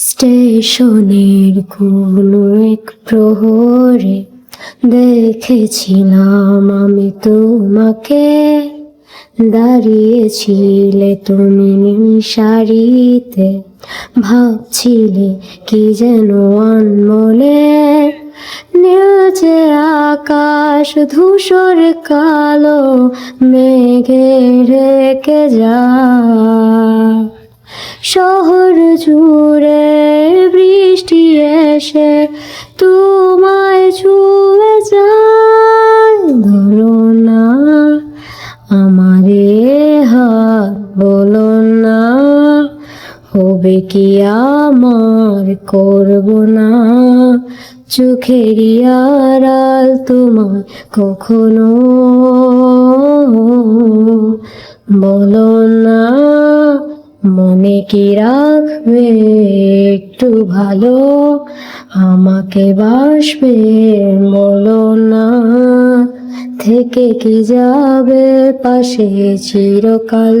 স্টেশনের কোনো এক প্রহরে দেখেছিলাম আমি তোমাকে। দাঁড়িয়েছিলে তুমি শাড়িতে ভাবছিলে কি যেন আনমনে নীলচে আকাশ, ধূসর কালো, মেঘে রেখে যায়। জুড়ে বৃষ্টি এসে তোমায় ছুঁয়ে যায়। ধরো না, আমারে হাত বলো না, হবে কি আমার করব না? চোখেরই আড়াল তোমার কখনো বলো না। মনে কি রাখবে একটু ভালো? আমাকে বাসবে বলো না থেকে কি যাবে পাশে চিরকাল?